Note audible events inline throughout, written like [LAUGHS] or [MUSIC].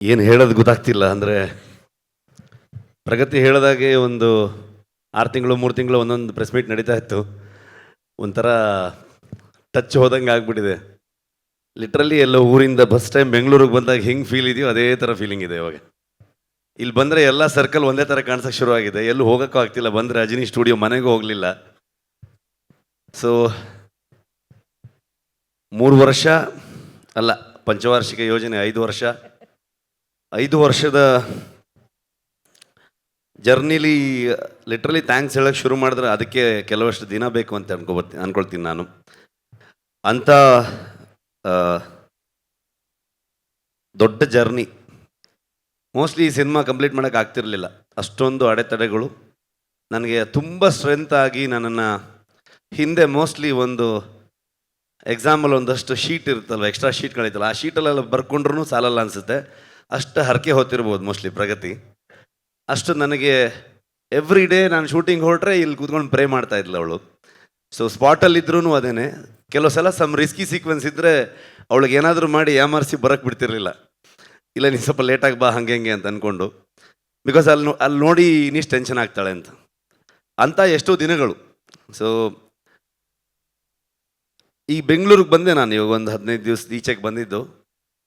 ಏನು ಹೇಳೋದು ಗೊತ್ತಾಗ್ತಿಲ್ಲ, ಅಂದರೆ ಪ್ರಗತಿ ಹೇಳಿದಾಗೆ ಒಂದು ಆರು ತಿಂಗಳು, ಮೂರು ತಿಂಗಳು ಒಂದೊಂದು ಪ್ರೆಸ್ ಮೀಟ್ ನಡೀತಾ ಇತ್ತು. ಒಂಥರ ಟಚ್ ಹೋದಂಗೆ ಆಗ್ಬಿಟ್ಟಿದೆ. ಲಿಟ್ರಲಿ ಎಲ್ಲ ಊರಿಂದ ಬಸ್ ಟೈಮ್ ಬೆಂಗಳೂರಿಗೆ ಬಂದಾಗ ಹೆಂಗೆ ಫೀಲ್ ಇದೆಯೋ ಅದೇ ಥರ ಫೀಲಿಂಗ್ ಇದೆ ಇವಾಗ. ಇಲ್ಲಿ ಬಂದರೆ ಎಲ್ಲ ಸರ್ಕಲ್ ಒಂದೇ ಥರ ಕಾಣಿಸೋಕೆ ಶುರು ಆಗಿದೆ ಎಲ್ಲೂ ಹೋಗೋಕ್ಕೂ ಆಗ್ತಿಲ್ಲ. ಬಂದರೆ ಅಜಿನಿ ಸ್ಟುಡಿಯೋ ಮನೆಗೂ ಹೋಗಲಿಲ್ಲ. ಸೊ ಮೂರು ವರ್ಷ ಅಲ್ಲ, ಪಂಚವಾರ್ಷಿಕ ಯೋಜನೆ ಐದು ವರ್ಷ. ಐದು ವರ್ಷದ ಜರ್ನಿಲಿ ಲಿಟ್ರಲಿ ಥ್ಯಾಂಕ್ಸ್ ಹೇಳಕ್ಕೆ ಶುರು ಮಾಡಿದ್ರೆ ಅದಕ್ಕೆ ಕೆಲವಷ್ಟು ದಿನ ಬೇಕು ಅಂತ ಅನ್ಕೋಬರ್ತೀನಿ ಅನ್ಕೊಳ್ತೀನಿ ನಾನು. ಅಂಥ ದೊಡ್ಡ ಜರ್ನಿ. ಮೋಸ್ಟ್ಲಿ ಈ ಸಿನಿಮಾ ಕಂಪ್ಲೀಟ್ ಮಾಡೋಕೆ ಆಗ್ತಿರಲಿಲ್ಲ. ಅಷ್ಟೊಂದು ಅಡೆತಡೆಗಳು. ನನಗೆ ತುಂಬ ಸ್ಟ್ರೆಂತ್ ಆಗಿ ನನ್ನನ್ನು ಹಿಂದೆ ಮೋಸ್ಟ್ಲಿ ಒಂದು ಎಕ್ಸಾಂಪಲ್ ಒಂದಷ್ಟು ಶೀಟ್ ಇರುತ್ತಲ್ವ ಎಕ್ಸ್ಟ್ರಾ ಶೀಟ್ಗಳಿತ್ತಲ್ಲ ಆ ಶೀಟಲ್ಲೆಲ್ಲ ಬರ್ಕೊಂಡ್ರೂ ಸಾಲಲ್ಲ ಅನಿಸುತ್ತೆ. ಅಷ್ಟು ಹರಕೆ ಹೊತ್ತಿರ್ಬೋದು ಮೋಸ್ಟ್ಲಿ ಪ್ರಗತಿ. ಅಷ್ಟು ನನಗೆ ಎವ್ರಿ ಡೇ ನಾನು ಶೂಟಿಂಗ್ ಹೊರಟ್ರೆ ಇಲ್ಲಿ ಕೂತ್ಕೊಂಡು ಪ್ರೇ ಮಾಡ್ತಾ ಇದ್ಲು ಅವಳು. ಸೊ ಸ್ಪಾಟಲ್ಲಿದ್ರೂ ಅದೇನೆ. ಕೆಲವು ಸಲ ಸಮ್ ರಿಸ್ಕಿ ಸೀಕ್ವೆನ್ಸ್ ಇದ್ದರೆ ಅವಳಿಗೆ ಏನಾದರೂ ಮಾಡಿ ಯಾಮಾರಿಸಿ ಬರಕ್ಕೆ ಬಿಡ್ತಿರ್ಲಿಲ್ಲ. ಇಲ್ಲ, ನೀನು ಸ್ವಲ್ಪ ಲೇಟಾಗಿ ಬಾ, ಹಂಗೆ ಹಂಗೆ ಅಂತ ಅಂದ್ಕೊಂಡು ಬಿಕಾಸ್ ಅಲ್ಲಿ ನೋ- ಅಲ್ಲಿ ನೋಡಿ ಇನ್ನಿಷ್ಟು ಟೆನ್ಷನ್ ಆಗ್ತಾಳೆ ಅಂತ. ಅಂತ ಎಷ್ಟೋ ದಿನಗಳು. ಸೊ ಈ ಬೆಂಗಳೂರಿಗೆ ಬಂದೆ ನಾನು ಇವಾಗ ಒಂದು ಹದಿನೈದು ದಿವಸ ಈಚೆಗೆ ಬಂದಿದ್ದು.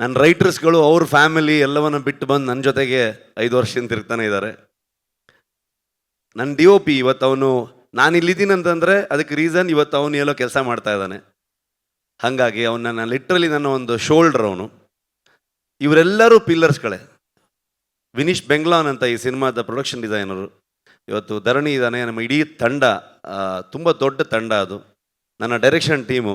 ನನ್ನ ರೈಟರ್ಸ್ಗಳು, ಅವ್ರ ಫ್ಯಾಮಿಲಿ ಎಲ್ಲವನ್ನ ಬಿಟ್ಟು ಬಂದು ನನ್ನ ಜೊತೆಗೆ ಐದು ವರ್ಷದಿಂದ ತಿರುಗ್ತಾನೆ ಇದ್ದಾರೆ ನನ್ನ ಡಿ ಒ ಪಿ ಇವತ್ತು ಅವನು, ನಾನು ಇಲ್ಲಿದ್ದೀನಿ ಅಂತಂದರೆ ಅದಕ್ಕೆ ರೀಸನ್ ಇವತ್ತು ಅವನು ಎಲ್ಲೋ ಕೆಲಸ ಮಾಡ್ತಾ ಇದ್ದಾನೆ. ಹಾಗಾಗಿ ನನ್ನ ಲಿಟ್ರಲಿ ನನ್ನ ಒಂದು ಶೋಲ್ಡರ್ ಅವನು. ಇವರೆಲ್ಲರೂ ಪಿಲ್ಲರ್ಸ್ಗಳೇ ವಿನೀಶ್ ಬೆಂಗ್ಲಾನ್ ಅಂತ ಈ ಸಿನಿಮಾದ ಪ್ರೊಡಕ್ಷನ್ ಡಿಸೈನರು ಇವತ್ತು ಧರಣಿ ಇದ್ದಾನೆ, ನಮ್ಮ ಇಡೀ ತಂಡ ತುಂಬ ದೊಡ್ಡ ತಂಡ ಅದು. ನನ್ನ ಡೈರೆಕ್ಷನ್ ಟೀಮು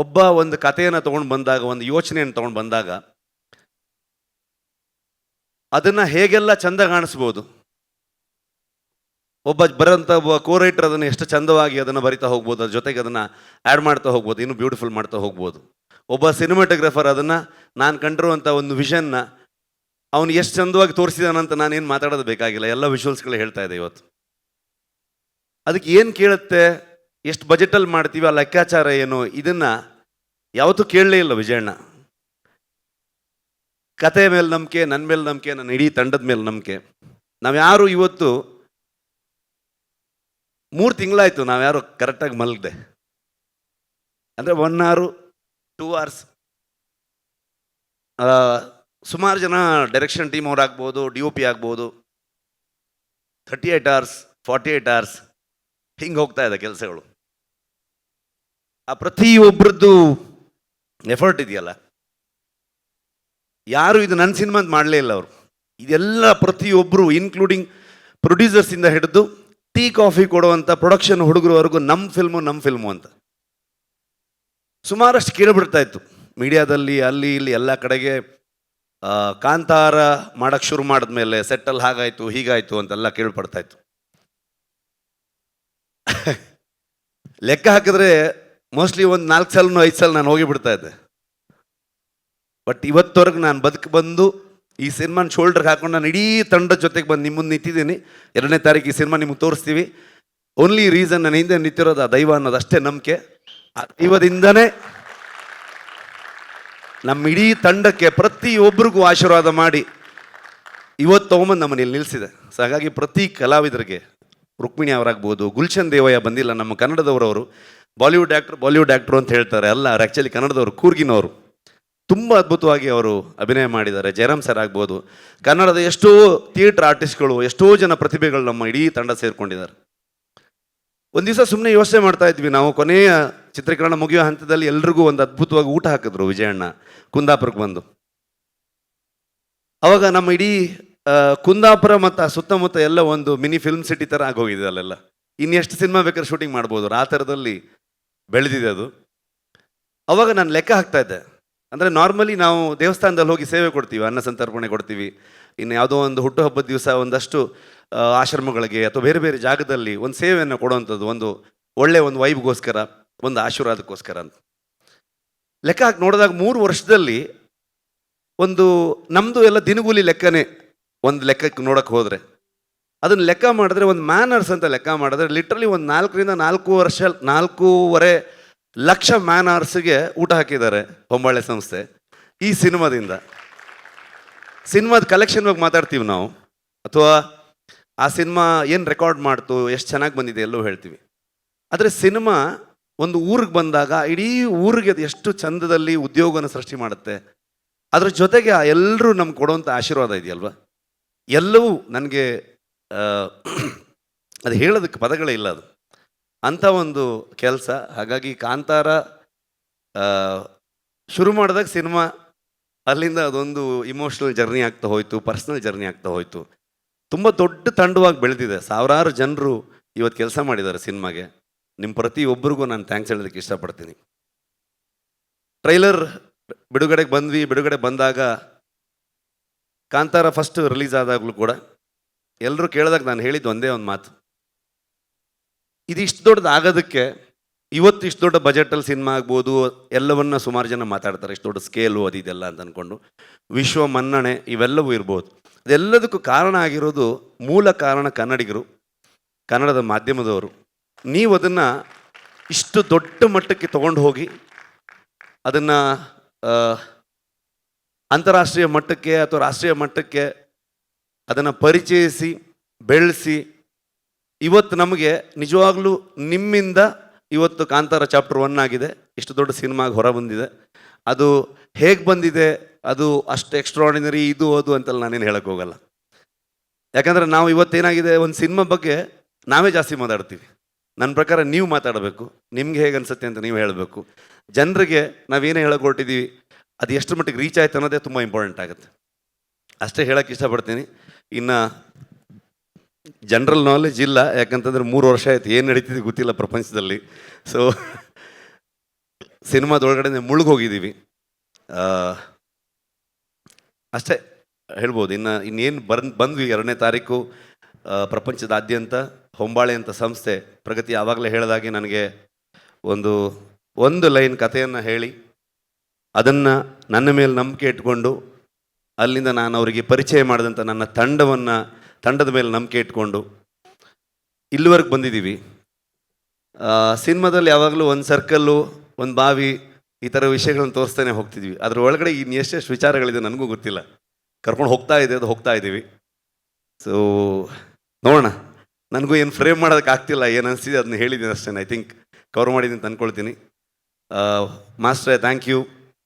ಒಬ್ಬ ಒಂದು ಕಥೆಯನ್ನು ತೊಗೊಂಡು ಬಂದಾಗ, ಒಂದು ಯೋಚನೆಯನ್ನು ತೊಗೊಂಡು ಬಂದಾಗ, ಅದನ್ನು ಹೇಗೆಲ್ಲ ಚಂದ ಕಾಣಿಸ್ಬೋದು? ಒಬ್ಬ ಬರೋಂಥ ಒಬ್ಬ ಕೋ ರೈಟರ್ ಅದನ್ನು ಎಷ್ಟು ಚಂದವಾಗಿ ಅದನ್ನು ಬರಿತಾ ಹೋಗ್ಬೋದು, ಅದ್ರ ಜೊತೆಗೆ ಅದನ್ನು ಆ್ಯಡ್ ಮಾಡ್ತಾ ಹೋಗ್ಬೋದು, ಇನ್ನೂ ಬ್ಯೂಟಿಫುಲ್ ಮಾಡ್ತಾ ಹೋಗ್ಬೋದು. ಒಬ್ಬ ಸಿನಿಮಾಟೋಗ್ರಾಫರ್ ಅದನ್ನು, ನಾನು ಕಂಡಿರುವಂಥ ಒಂದು ವಿಷನ್ನ ಅವನು ಎಷ್ಟು ಚಂದವಾಗಿ ತೋರಿಸಿದಾನಂತ ನಾನೇನು ಮಾತಾಡೋದು ಬೇಕಾಗಿಲ್ಲ, ಎಲ್ಲ ವಿಷುವಲ್ಸ್ಗಳು ಹೇಳ್ತಾ ಇದೆ ಇವತ್ತು. ಅದಕ್ಕೆ ಏನು ಕೇಳುತ್ತೆ? ಎಷ್ಟು ಬಜೆಟಲ್ಲಿ ಮಾಡ್ತೀವಿ, ಆ ಲೆಕ್ಕಾಚಾರ ಏನು, ಇದನ್ನು ಯಾವತ್ತೂ ಕೇಳಲೇ ಇಲ್ಲ ವಿಜಯಣ್ಣ. ಕತೆ ಮೇಲೆ ನಂಬಿಕೆ ನನ್ನ ಮೇಲೆ ನಂಬಿಕೆ, ನನ್ನ ಇಡೀ ತಂಡದ ಮೇಲೆ ನಂಬಿಕೆ. ನಾವ್ಯಾರು ಇವತ್ತು ಮೂರು ತಿಂಗಳಾಯಿತು ನಾವ್ಯಾರು ಕರೆಕ್ಟಾಗಿ ಮಲಗಿದೆ. ಅಂದರೆ ಒನ್ ಅವರು ಟೂ ಅವರ್ಸ್ ಸುಮಾರು ಜನ ಡೈರೆಕ್ಷನ್ ಟೀಮ್ ಅವ್ರು ಆಗ್ಬೋದು ಡಿ ಒ ಪಿ ಆಗ್ಬೋದು. Thirty eight hours forty eight hours ಹಿಂಗೆ ಹೋಗ್ತಾ ಇದೆ ಕೆಲಸಗಳು. ಆ ಪ್ರತಿಯೊಬ್ಬರದ್ದು ಎಫರ್ಟ್ ಇದೆಯಲ್ಲ? ಯಾರು ಇದು ನನ್ನ ಸಿನಿಮಾ ಅಂತ ಮಾಡಲೇ ಇಲ್ಲ ಅವರು. ಇದೆಲ್ಲ ಪ್ರತಿಯೊಬ್ಬರು ಇನ್ಕ್ಲೂಡಿಂಗ್ ಪ್ರೊಡ್ಯೂಸರ್ಸಿಂದ ಹಿಡಿದು ಟೀ, ಕಾಫಿ ಕೊಡುವಂಥ ಪ್ರೊಡಕ್ಷನ್ ಹುಡುಗರವರೆಗೂ ನಮ್ಮ ಫಿಲ್ಮು ನಮ್ಮ ಫಿಲ್ಮು ಅಂತ. ಸುಮಾರಷ್ಟು ಕೇಳಿಬಿಡ್ತಾ ಇತ್ತು. ಮೀಡಿಯಾದಲ್ಲಿ, ಅಲ್ಲಿ, ಇಲ್ಲಿ ಎಲ್ಲ ಕಡೆಗೆ ಕಾಂತಾರ ಮಾಡೋಕ್ಕೆ ಶುರು ಮಾಡಿದ್ಮೇಲೆ ಸೆಟ್ಟಲ್ಲಿ ಹಾಗಾಯಿತು, ಹೀಗಾಯಿತು ಅಂತೆಲ್ಲ ಕೇಳ್ಪಡ್ತಾ ಇತ್ತು. [LAUGHS] ಲೆಕ್ಕ ಹಾಕಿದ್ರೆ ಮೋಸ್ಟ್ಲಿ ಒಂದು ನಾಲ್ಕು ಸಲನೂ ಐದು ಸಲ ನಾನು ಹೋಗಿ ಬಿಡ್ತಾ ಇದ್ದೆ. ಬಟ್ ಇವತ್ತವರೆಗೆ ನಾನು ಬದುಕು ಬಂದು ಈ ಸಿನಿಮಾನ ಶೋಲ್ಡ್ರಿಗೆ ಹಾಕೊಂಡು ನಾನು ಇಡೀ ತಂಡದ ಜೊತೆಗೆ ಬಂದು ನಿಮ್ಮ ಮುಂದೆ ನಿಂತಿದ್ದೀನಿ. ಎರಡನೇ ತಾರೀಕು ಈ ಸಿನಿಮಾ ನಿಮ್ಗೆ ತೋರಿಸ್ತೀವಿ. ಓನ್ಲಿ ರೀಸನ್ ನನ್ನ ಹಿಂದೆ ನಿಂತಿರೋದು ಆ ದೈವ ಅನ್ನೋದು ಅಷ್ಟೇ ನಂಬಿಕೆ. ಆ ದೈವದಿಂದನೇ ನಮ್ಮ ಇಡೀ ತಂಡಕ್ಕೆ ಪ್ರತಿಯೊಬ್ಬರಿಗೂ ಆಶೀರ್ವಾದ ಮಾಡಿ ಇವತ್ತು ತೊಗೊಂಬಂದು ನಮ್ಮನ್ನು ಇಲ್ಲಿ ನಿಲ್ಲಿಸಿದೆ ಸೊ ಹಾಗಾಗಿ ಪ್ರತಿ ಕಲಾವಿದರಿಗೆ ರುಕ್ಮಿಣಿ ಅವರಾಗ್ಬೋದು, ಗುಲ್ಶನ್ ದೇವಯ್ಯ ಬಂದಿಲ್ಲ, ನಮ್ಮ ಕನ್ನಡದವರವರು. ಬಾಲಿವುಡ್ ಆ್ಯಕ್ಟ್ರ್ ಬಾಲಿವುಡ್ ಆ್ಯಕ್ಟ್ರು ಅಂತ ಹೇಳ್ತಾರೆ. ಅಲ್ಲ, ಅವ್ರು ಆ್ಯಕ್ಚುಲಿ ಕನ್ನಡದವರು, ಕೂರ್ಗಿನವರು. ತುಂಬ ಅದ್ಭುತವಾಗಿ ಅವರು ಅಭಿನಯ ಮಾಡಿದ್ದಾರೆ. ಜಯರಾಮ್ ಸರ್ ಆಗ್ಬೋದು. ಕನ್ನಡದ ಎಷ್ಟೋ ಥಿಯೇಟರ್ ಆರ್ಟಿಸ್ಟ್ಗಳು ಎಷ್ಟೋ ಜನ ಪ್ರತಿಭೆಗಳು ನಮ್ಮ ಇಡೀ ತಂಡ ಸೇರಿಕೊಂಡಿದ್ದಾರೆ. ಒಂದು ದಿವಸ ಸುಮ್ಮನೆ ಯೋಚನೆ ಮಾಡ್ತಾ ಇದ್ವಿ. ನಾವು ಕೊನೆಯ ಚಿತ್ರೀಕರಣ ಮುಗಿಯೋ ಹಂತದಲ್ಲಿ ಎಲ್ರಿಗೂ ಒಂದು ಅದ್ಭುತವಾಗಿ ಊಟ ಹಾಕಿದ್ರು ವಿಜಯಣ್ಣ, ಕುಂದಾಪುರಕ್ಕೆ ಬಂದು. ಅವಾಗ ನಮ್ಮ ಇಡೀ ಕುಂದಾಪುರ ಮತ್ತು ಸುತ್ತಮುತ್ತ ಎಲ್ಲ ಒಂದು ಮಿನಿ ಫಿಲ್ಮ್ ಸಿಟಿ ಥರ ಆಗೋಗಿದೆ ಅಲ್ಲೆಲ್ಲ. ಇನ್ನೆಷ್ಟು ಸಿನಿಮಾ ಬೇಕಾದ್ರೆ ಶೂಟಿಂಗ್ ಮಾಡ್ಬೋದು. ಆ ಥರದಲ್ಲಿ ಬೆಳೆದಿದೆ ಅದು. ಅವಾಗ ನಾನು ಲೆಕ್ಕ ಹಾಕ್ತಾ ಇದ್ದೆ. ಅಂದರೆ ನಾರ್ಮಲಿ ನಾವು ದೇವಸ್ಥಾನದಲ್ಲಿ ಹೋಗಿ ಸೇವೆ ಕೊಡ್ತೀವಿ, ಅನ್ನ ಸಂತರ್ಪಣೆ ಕೊಡ್ತೀವಿ. ಇನ್ನು ಯಾವುದೋ ಒಂದು ಹುಟ್ಟುಹಬ್ಬದ ದಿವಸ ಒಂದಷ್ಟು ಆಶ್ರಮಗಳಿಗೆ ಅಥವಾ ಬೇರೆ ಬೇರೆ ಜಾಗದಲ್ಲಿ ಒಂದು ಸೇವೆಯನ್ನು ಕೊಡುವಂಥದ್ದು, ಒಂದು ಒಳ್ಳೆಯ ಒಂದು ವೈಬ್ಗೋಸ್ಕರ, ಒಂದು ಆಶೀರ್ವಾದಕ್ಕೋಸ್ಕರ ಅಂತ. ಲೆಕ್ಕ ಹಾಕಿ ನೋಡಿದಾಗ ಮೂರು ವರ್ಷದಲ್ಲಿ ಒಂದು ನಮ್ಮದು ಎಲ್ಲ ದಿನಗೂಲಿ ಲೆಕ್ಕನೇ ಒಂದು ಲೆಕ್ಕಕ್ಕೆ ನೋಡೋಕ್ಕೆ ಹೋದರೆ. ಅದನ್ನು ಲೆಕ್ಕ ಮಾಡಿದ್ರೆ ಒಂದು ಮ್ಯಾನರ್ಸ್ ಅಂತ ಲೆಕ್ಕ ಮಾಡಿದ್ರೆ ಲಿಟ್ರಲಿ ಒಂದು ನಾಲ್ಕರಿಂದ ನಾಲ್ಕು ವರ್ಷ, ನಾಲ್ಕೂವರೆ ಲಕ್ಷ ಮ್ಯಾನರ್ಸ್ಗೆ ಊಟ ಹಾಕಿದ್ದಾರೆ ಹೊಂಬಾಳೆ ಸಂಸ್ಥೆ ಈ ಸಿನಿಮಾದಿಂದ. ಸಿನಿಮಾದ ಕಲೆಕ್ಷನ್ ಬಗ್ಗೆ ಮಾತಾಡ್ತೀವಿ ನಾವು. ಅಥವಾ ಆ ಸಿನಿಮಾ ಏನು ರೆಕಾರ್ಡ್ ಮಾಡ್ತು, ಎಷ್ಟು ಚೆನ್ನಾಗಿ ಬಂದಿದೆ ಎಲ್ಲೋ ಹೇಳ್ತೀವಿ. ಆದರೆ ಸಿನಿಮಾ ಒಂದು ಊರಿಗೆ ಬಂದಾಗ, ಇಡೀ ಊರಿಗೆ ಎಷ್ಟು ಚಂದದಲ್ಲಿ ಉದ್ಯೋಗನ ಸೃಷ್ಟಿ ಮಾಡುತ್ತೆ, ಅದರ ಜೊತೆಗೆ ಎಲ್ಲರೂ ನಮ್ಗೆ ಕೊಡುವಂಥ ಆಶೀರ್ವಾದ ಇದೆಯಲ್ವ? ಎಲ್ಲವೂ ನನಗೆ [CLEARS THROAT] ಅದು ಹೇಳೋದಕ್ಕೆ ಪದಗಳೇ ಇಲ್ಲ ಅದು. ಅಂಥ ಒಂದು ಕೆಲಸ. ಹಾಗಾಗಿ ಕಾಂತಾರ ಶುರು ಮಾಡಿದಾಗ ಸಿನಿಮಾ, ಅಲ್ಲಿಂದ ಅದೊಂದು ಇಮೋಷ್ನಲ್ ಜರ್ನಿ ಆಗ್ತಾ ಹೋಯಿತು ಪರ್ಸ್ನಲ್ ಜರ್ನಿ ಆಗ್ತಾ ಹೋಯಿತು. ತುಂಬ ದೊಡ್ಡ ತಂಡವಾಗಿ ಬೆಳೆದಿದೆ. ಸಾವಿರಾರು ಜನರು ಇವತ್ತು ಕೆಲಸ ಮಾಡಿದ್ದಾರೆ ಸಿನಿಮಾಗೆ. ನಿಮ್ಮ ಪ್ರತಿಯೊಬ್ಬರಿಗೂ ನಾನು ಥ್ಯಾಂಕ್ಸ್ ಹೇಳೋದಕ್ಕೆ ಇಷ್ಟಪಡ್ತೀನಿ. ಟ್ರೈಲರ್ ಬಿಡುಗಡೆಗೆ ಬಂದ್ವಿ. ಬಿಡುಗಡೆ ಬಂದಾಗ ಕಾಂತಾರ ಫಸ್ಟ್ ರಿಲೀಸ್ ಆದಾಗಲೂ ಕೂಡ ಎಲ್ಲರೂ ಕೇಳಿದಾಗ ನಾನು ಹೇಳಿದ್ದು ಒಂದೇ ಒಂದು ಮಾತು. ಇದು ಇಷ್ಟು ದೊಡ್ಡದು ಆಗೋದಕ್ಕೆ ಇವತ್ತು ಇಷ್ಟು ದೊಡ್ಡ ಬಜೆಟಲ್ಲಿ ಸಿನಿಮಾ ಆಗ್ಬೋದು, ಎಲ್ಲವನ್ನ ಸುಮಾರು ಜನ ಮಾತಾಡ್ತಾರೆ, ಇಷ್ಟು ದೊಡ್ಡ ಸ್ಕೇಲು ಅದು ಇದೆಲ್ಲ ಅಂತ ಅಂದ್ಕೊಂಡು ವಿಶ್ವ ಮನ್ನಣೆ ಇವೆಲ್ಲವೂ ಇರ್ಬೋದು. ಅದೆಲ್ಲದಕ್ಕೂ ಕಾರಣ ಆಗಿರೋದು ಮೂಲ ಕಾರಣ ಕನ್ನಡಿಗರು, ಕನ್ನಡದ ಮಾಧ್ಯಮದವರು. ನೀವು ಅದನ್ನು ಇಷ್ಟು ದೊಡ್ಡ ಮಟ್ಟಕ್ಕೆ ತೊಗೊಂಡು ಹೋಗಿ ಅದನ್ನು ಅಂತಾರಾಷ್ಟ್ರೀಯ ಮಟ್ಟಕ್ಕೆ ಅಥವಾ ರಾಷ್ಟ್ರೀಯ ಮಟ್ಟಕ್ಕೆ ಅದನ್ನು ಪರಿಚಯಿಸಿ, ಬೆಳೆಸಿ, ಇವತ್ತು ನಮಗೆ ನಿಜವಾಗ್ಲೂ ನಿಮ್ಮಿಂದ ಇವತ್ತು ಕಾಂತಾರ ಚಾಪ್ಟರ್ ಒನ್ ಆಗಿದೆ. ಇಷ್ಟು ದೊಡ್ಡ ಸಿನಿಮಾಗೆ ಹೊರ ಬಂದಿದೆ. ಅದು ಹೇಗೆ ಬಂದಿದೆ, ಅದು ಅಷ್ಟು ಎಕ್ಸ್ಟ್ರಾಡಿನರಿ ಇದು, ಅದು ಅಂತೆಲ್ಲ ನಾನೇನು ಹೇಳಕ್ಕೆ ಹೋಗಲ್ಲ. ಯಾಕಂದರೆ ನಾವು ಇವತ್ತೇನಾಗಿದೆ ಒಂದು ಸಿನಿಮಾ ಬಗ್ಗೆ ನಾವೇ ಜಾಸ್ತಿ ಮಾತಾಡ್ತೀವಿ. ನನ್ನ ಪ್ರಕಾರ ನೀವು ಮಾತಾಡಬೇಕು, ನಿಮ್ಗೆ ಹೇಗೆ ಅನಿಸುತ್ತೆ ಅಂತ ನೀವು ಹೇಳಬೇಕು. ಜನರಿಗೆ ನಾವೇನೇ ಹೇಳಕ್ಕೆ ಹೊರಟಿದ್ದೀವಿ ಅದು ಎಷ್ಟು ಮಟ್ಟಿಗೆ ರೀಚ್ ಆಯ್ತು ಅನ್ನೋದೇ ತುಂಬ ಇಂಪಾರ್ಟೆಂಟ್ ಆಗುತ್ತೆ. ಅಷ್ಟೇ ಹೇಳೋಕ್ಕೆ ಇಷ್ಟಪಡ್ತೀನಿ. ಇನ್ನು ಜನರಲ್ ನಾಲೆಜ್ ಇಲ್ಲ, ಯಾಕಂತಂದ್ರೆ ಮೂರು ವರ್ಷ ಆಯ್ತು, ಏನು ನಡೀತಿದೆ ಗೊತ್ತಿಲ್ಲ ಪ್ರಪಂಚದಲ್ಲಿ. ಸೊ ಸಿನಿಮಾದೊಳಗಡೆ ಮುಳುಗೋಗಿದ್ದೀವಿ. ಅಷ್ಟೇ ಹೇಳ್ಬೋದು, ಇನ್ನು ಇನ್ನೇನು ಬರ್, ಬಂದ್ವಿ ಎರಡನೇ ತಾರೀಕು ಪ್ರಪಂಚದಾದ್ಯಂತ ಹೊಂಬಾಳೆ ಅಂತ ಸಂಸ್ಥೆ. ಪ್ರಗತಿ ಆವಾಗಲೇ ಹೇಳಿದಾಗೆ ನನಗೆ ಒಂದು ಒಂದು ಲೈನ್ ಕಥೆಯನ್ನು ಹೇಳಿ, ಅದನ್ನು ನನ್ನ ಮೇಲೆ ನಂಬಿಕೆ ಇಟ್ಕೊಂಡು ಅಲ್ಲಿಂದ ನಾನು ಅವರಿಗೆ ಪರಿಚಯ ಮಾಡಿದಂಥ ನನ್ನ ತಂಡವನ್ನು, ತಂಡದ ಮೇಲೆ ನಂಬಿಕೆ ಇಟ್ಕೊಂಡು ಇಲ್ಲಿವರೆಗೆ ಬಂದಿದ್ದೀವಿ. ಸಿನಿಮಾದಲ್ಲಿ ಯಾವಾಗಲೂ ಒಂದು ಸರ್ಕಲ್ಲು, ಒಂದು ಬಾವಿ, ಈ ಥರ ವಿಷಯಗಳನ್ನು ತೋರಿಸ್ತಾನೆ ಹೋಗ್ತಿದ್ವಿ. ಅದ್ರ ಒಳಗಡೆ ಇನ್ನು ಎಷ್ಟೆಷ್ಟು ವಿಚಾರಗಳಿದೆ ನನಗೂ ಗೊತ್ತಿಲ್ಲ. ಕರ್ಕೊಂಡು ಹೋಗ್ತಾ ಇದೆ ಅದು ಹೋಗ್ತಾ ಇದ್ದೀವಿ. ಸೊ ನೋಡೋಣ. ನನಗೂ ಏನು ಫ್ರೇಮ್ ಮಾಡೋದಕ್ಕೆ ಆಗ್ತಿಲ್ಲ, ಏನು ಅನಿಸ್ತಿದೆ ಅದನ್ನ ಹೇಳಿದ್ದೀನಿ ಅಷ್ಟೇ ಐ ಥಿಂಕ್ ಕವರ್ ಮಾಡಿದ್ದೀನಿ ಅಂತ ಅಂದ್ಕೊಳ್ತೀನಿ ಮಾಸ್ಟ್ರೇ thank you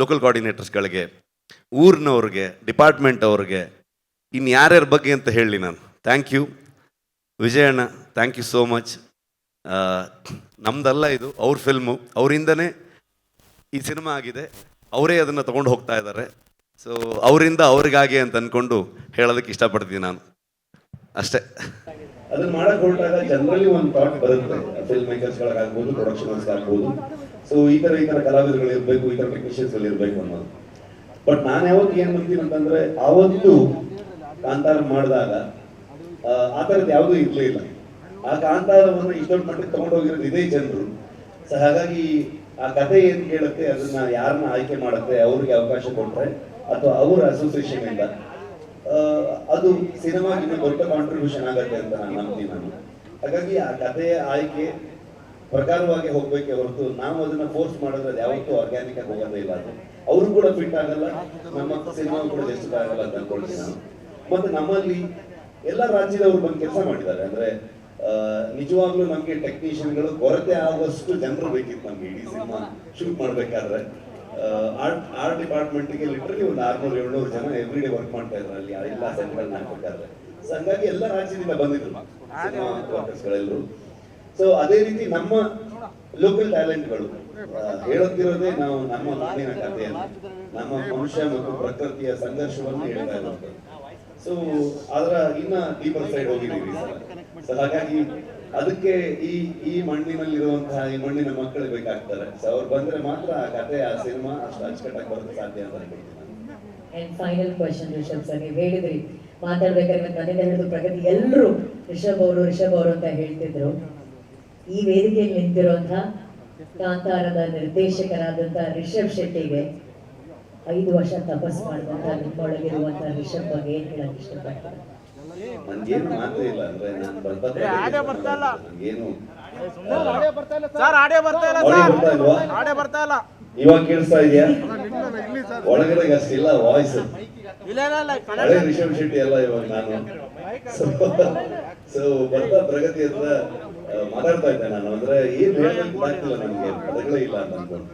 ಲೋಕಲ್ ಕೋಆರ್ಡಿನೇಟರ್ಸ್ಗಳಿಗೆ ಊರಿನವ್ರಿಗೆ ಡಿಪಾರ್ಟ್ಮೆಂಟ್ ಅವ್ರಿಗೆ ಇನ್ನು ಯಾರ್ಯಾರ ಬಗ್ಗೆ ಅಂತ ಹೇಳಿ ನಾನು. Thank you Vijayanna thank you so much ನಮ್ಮದಲ್ಲ ಇದು, ಅವ್ರ ಫಿಲ್ಮು ಅವರಿಂದನೇ ಈ ಸಿನಿಮಾ ಆಗಿದೆ. ಅವರೇ ಅದನ್ನು ತೊಗೊಂಡು ಹೋಗ್ತಾ ಇದ್ದಾರೆ. ಸೊ ಅವರಿಂದ ಅವರಿಗಾಗಿ ಅಂತ ಅಂದ್ಕೊಂಡು ಹೇಳೋದಕ್ಕೆ ಇಷ್ಟಪಡ್ತೀನಿ ನಾನು. ಅಷ್ಟೇ. ಅದನ್ನ ಮಾಡಕ್ ಹೊರಟಾಗ ಜನರಲಿ ಒಂದು ಥಾಟ್ ಬರುತ್ತೆ. ಫಿಲ್ಮ್ ಮೇಕರ್ಸ್ಗಳಿಗಾಗ್ಬೋದು ಪ್ರೊಡಕ್ಷನ್ಸ್ ಆಗ್ಬೋದು. ಸೊ ಈ ತರ ಈ ತರ ಕಲಾವಿದರುಗಳು ಇರಬೇಕು, ಈ ತರ ಟೆಕ್ನಿಷಿಯನ್ಸ್ ಇರಬೇಕು ಅನ್ನೋದು. ಬಟ್ ನಾನು ಯಾವತ್ತು ಏನ್ ಮಾಡ್ತೀನಿ ಅಂತಂದ್ರೆ ಅವತ್ತು ಕಾಂತಾರ ಮಾಡಿದಾಗ, ಆ ಥರದ್ದು ಯಾವುದೂ ಇರಲೇ ಇಲ್ಲ. ಆ ಕಾಂತಾರವನ್ನು ಇಷ್ಟೊಂದು ಮಟ್ಟಿಗೆ ತಗೊಂಡೋಗಿರೋದು ಇದೇ ಜನರು. ಸೊ ಹಾಗಾಗಿ ಆ ಕಥೆ ಏನ್ ಕೇಳುತ್ತೆ, ಅದನ್ನ ಯಾರನ್ನ ಆಯ್ಕೆ ಮಾಡುತ್ತೆ, ಅವ್ರಿಗೆ ಅವಕಾಶ ಕೊಟ್ರೆ, ಅಥವಾ ಅವ್ರ ಅಸೋಸಿಯೇಷನ್ ಇಂದ ಅದು ಸಿನಿಮಾಗಿನ ದೊಡ್ಡ ಕಾಂಟ್ರಿಬ್ಯೂಷನ್ ಆಗತ್ತೆ ಅಂತ ನಾನು ನಂಬ್ತೀನಿ ನಾನು. ಹಾಗಾಗಿ ಆ ಕಥೆಯ ಆಯ್ಕೆ ಪ್ರಕಾರವಾಗಿ ಹೋಗ್ಬೇಕೆ ಹೊರತು ನಾವು ಅದನ್ನ ಫೋರ್ಸ್ ಮಾಡಿದ್ರೆ ಅದು ಯಾವತ್ತೂ ಆರ್ಗ್ಯಾನಿಕ್ ಆಗಿ ಹೋಗೋದೇ ಇಲ್ಲ ಅದು ಅವರು ಕೂಡ ಫಿಟ್ ಆಗಲ್ಲ, ನಮ್ಮ ಸಿನಿಮಾ ಕೂಡ ಎಷ್ಟು ಆಗಲ್ಲ ಅಂತ ಅನ್ಕೊಳ್ತೀನಿ ನಾನು. ಮತ್ತೆ ನಮ್ಮಲ್ಲಿ ಎಲ್ಲ ರಾಜ್ಯದವರು ಬಂದು ಕೆಲಸ ಮಾಡಿದ್ದಾರೆ. ಅಂದ್ರೆ ನಿಜವಾಗ್ಲೂ ನಮ್ಗೆ ಟೆಕ್ನಿಷಿಯನ್ಗಳು ಕೊರತೆ ಆಗುವಷ್ಟು ಜನರು ಬೇಕಿತ್ತು ನಮ್ಗೆ ಇಡೀ ಸಿನಿಮಾ ಶೂಟ್ ಮಾಡ್ಬೇಕಾದ್ರೆ. ಆರ್ಟ್ ಆರ್ಟ್ ಡಿಪಾರ್ಟ್ಮೆಂಟ್ಗೆ ಲಿಟ್ರಲಿ ಒಂದು ಆರ್ನೂರು, ಏಳ್ನೂರು ಜನ ಎವ್ರಿ ಡೇ ವರ್ಕ್ ಮಾಡ್ತಾ ಇದ್ರು ಅಲ್ಲಿ. ಎಲ್ಲ ಸೆಂಟ್ರಲ್ ಹಾಕ್ಬೇಕಾದ್ರೆ. ಸೊ ಹಂಗಾಗಿ ಎಲ್ಲ ರಾಜ್ಯದಿಂದ ಬಂದಿದ್ರು ಸಿನಿಮಾ ಸೊ ಅದೇ ರೀತಿ ನಮ್ಮ ಲೋಕಲ್ ಟ್ಯಾಲೆಂಟ್ಗಳು ಹೇಳುತ್ತಿರೋದೇ ನಾವು ನಮ್ಮ ನಾಡಿನ ಕಥೆಯನ್ನು ನಮ್ಮ ಮನುಷ್ಯ ಮತ್ತು ಪ್ರಕೃತಿಯ ಸಂಘರ್ಷವನ್ನು ಹೇಳ್ತಾ ಇರೋದು ಸೊ ಅದರ ಇನ್ನ ಡೀಪರ್ ಸೈಡ್ ಹೋಗಿದ್ದೀವಿ. ಸೊ ಹಾಗಾಗಿ ಅದಕ್ಕೆ ಈ ಈ ಮಣ್ಣಿನಲ್ಲಿರುವಂತಹ, ಈ ಮಣ್ಣಿನ ಮಕ್ಕಳು ಬೇಕಾಗ್ತಾರೆ. ಸೊ ಅವ್ರು ಬಂದ್ರೆ ಮಾತ್ರ ಆ ಕಥೆ, ಆ ಸಿನಿಮಾ ಅಷ್ಟು ಅಚ್ಚುಕಟ್ಟಾಗಿ ಬರೋದು ಸಾಧ್ಯ ಅಂತ ಫೈನಲ್ ಕ್ವಶನ್ ಸರ್ ನೀವು ಹೇಳಿದ್ರಿ. ಮಾತಾಡ್ಬೇಕಾದ್ರೆ ಹೇಳಿದ್ರು ಪ್ರಗತಿ ಎಲ್ಲರೂ ರಿಷಬ್ ಅವರು ರಿಷಬ್ ಅವರು ಅಂತ ಹೇಳ್ತಿದ್ರು. ಈ ವೇದಿಕೆಯಲ್ಲಿ ನಿಂತಿರುವಂತಹ ಕಾಂತಾರದ ನಿರ್ದೇಶಕರಾದಂತ ರಿಷಬ್ ಶೆಟ್ಟಿಗೆ ಐದು ವರ್ಷ ತಪಸ್ ಮಾಡಿದಂತ ನಿಮ್ಮೊಳಗಿರುವಂತಹ ರಿಷಬ್ ಬಗ್ಗೆ ಏನ್ ಹೇಳಕ್ ಇಷ್ಟಪಡ್ತಾರೆ? ನನ್ಗೇನು ಮಾತೇ ಇಲ್ಲ ಅಂದ್ರೆ ನಾನು ಬರ್ತಾ ಇಲ್ಲ. ನನ್ಗೇನು ಸರ್ ಆಡೇ ಬರ್ತಾ ಇಲ್ಲ ಸರ್. ಆಡಿಯೋ ಬರ್ತಾ ಇಲ್ವಾ? ಆಡೇ ಬರ್ತಾ ಇಲ್ಲ. ಇವಾಗ ಕೇಳಿಸ್ತಾ ಇದೆಯಾ? ಒಳಗಡೆ ಅಷ್ಟಿಲ್ಲ ವಾಯ್ಸ್ ಹಳೆ ರಿಷಬ್ ಶೆಟ್ಟಿ ಎಲ್ಲ ಇವಾಗ ನಾನು. ಸೊ ಬರ್ತಾ ಪ್ರಗತಿ ಹತ್ರ. ಮಾತಾಡ್ತಾ ಇದ್ದೆ ನಾನು. ಅಂದ್ರೆ ಏನು ಗೊತ್ತಾಗ್ತಿಲ್ಲ ನಮ್ಗೆ? ಪದಗಳೇ ಇಲ್ಲ ಅಂತ ಅನ್ಕೊಂಡು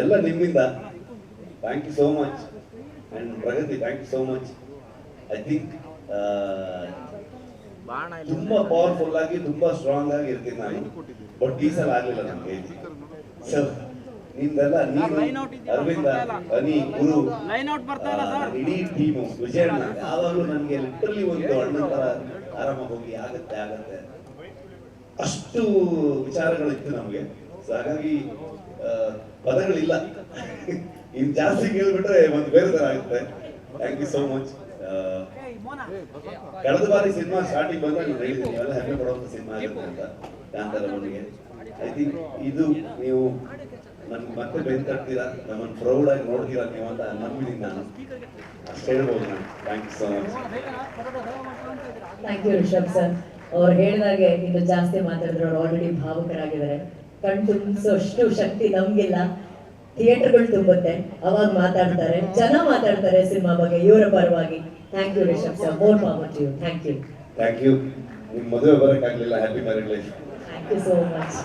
ಎಲ್ಲ ನಿಮ್ಮಿಂದ. Thank you so much and Pragathi thank you so much I think ತುಂಬಾ ಪವರ್ಫುಲ್ ಆಗಿ ತುಂಬಾ ಸ್ಟ್ರಾಂಗ್ ಆಗಿ ಇರ್ತೀನಿ ನಾನು. ಬಟ್ ಈ ಸಲ ಆಗ್ಲಿಲ್ಲ ನಮ್ಗೆ. ಸೊ ನಿಮ್ದೆಲ್ಲ ನೀನು ಅರವಿಂದ ಅನಿ ಗುರು ಇಡೀ ಟೀಮು ವಿಜಯಣ್ಣ ಯಾವಾಗಲೂ ನನಗೆ ಲಿಟ್ರಲಿ ಒಂದು ಅಣ್ಣ ತರ ಆರಾಮ ಹೋಗಿ ಆಗತ್ತೆ ಆಗತ್ತೆ. ಅಷ್ಟು ವಿಚಾರಗಳಿತ್ತು ನಮಗೆ. ಹಾಗಾಗಿ ಪದಗಳಿಲ್ಲ. ಇನ್ ಜಾಸ್ತಿ ಕೇಳ್ಬಿಟ್ರೆ ಒಂದು ಬೇರೆ ತರ ಆಗುತ್ತೆ. ಥ್ಯಾಂಕ್ ಯು ಸೋ ಮಚ್ ಕಳೆದ ಬಾರಿ ಸಿನಿಮಾ ಸ್ಟಾರ್ಟಿಂಗ್ ಬಂದಾಗ ನಾನು ಹೇಳಿದ್ದೀನಿ ನೀವೆಲ್ಲ ಹೆಮ್ಮೆ ಪಡುವಂತ ಸಿನಿಮಾ ಆಗುತ್ತೆ ಅಂತ. ಕಾಂತಾರ ಐ ಥಿಂಕ್ ಇದು ನೀವು ನನ್ಗೆ ಮತ್ತೆ ಬೆನ್ ತಟ್ತೀರಾ ನಮ್ಮನ್ನು ಪ್ರೌಡ್ ಆಗಿ ನೋಡ್ತೀರಾ ನೀವು ಅಂತ ನಂಬಿದ್ದೀನಿ ನಾನು. ಅಷ್ಟೇ ಹೇಳ್ಬೋದು ನಾನು. Thank you so much thank you Rishab sir ಅವ್ರು ಹೇಳಿದಾಗೆ ಇನ್ನು ಜಾಸ್ತಿ ಮಾತಾಡಿದ್ರು ಅವ್ರು ಆಲ್ರೆಡಿ ಭಾವುಕರಾಗಿದ್ದಾರೆ. ಕಣ್ ತುಂಬಿಸೋಷ್ಟು ಶಕ್ತಿ ನಮ್ಗಿಲ್ಲ. ಥಿಯೇಟರ್ಗಳು ತುಂಬುತ್ತೆ. ಅವಾಗ ಮಾತಾಡ್ತಾರೆ. ಜನ ಮಾತಾಡ್ತಾರೆ ಸಿನಿಮಾ ಬಗ್ಗೆ. ಇವರ ಪರವಾಗಿ. Thank you Rishab sir more power to you thank you thank you ನಿಮ್ಮ ಮದುವೆ ಬರೋಕ್ಕಾಗಲಿಲ್ಲ. Happy marriage life thank you so much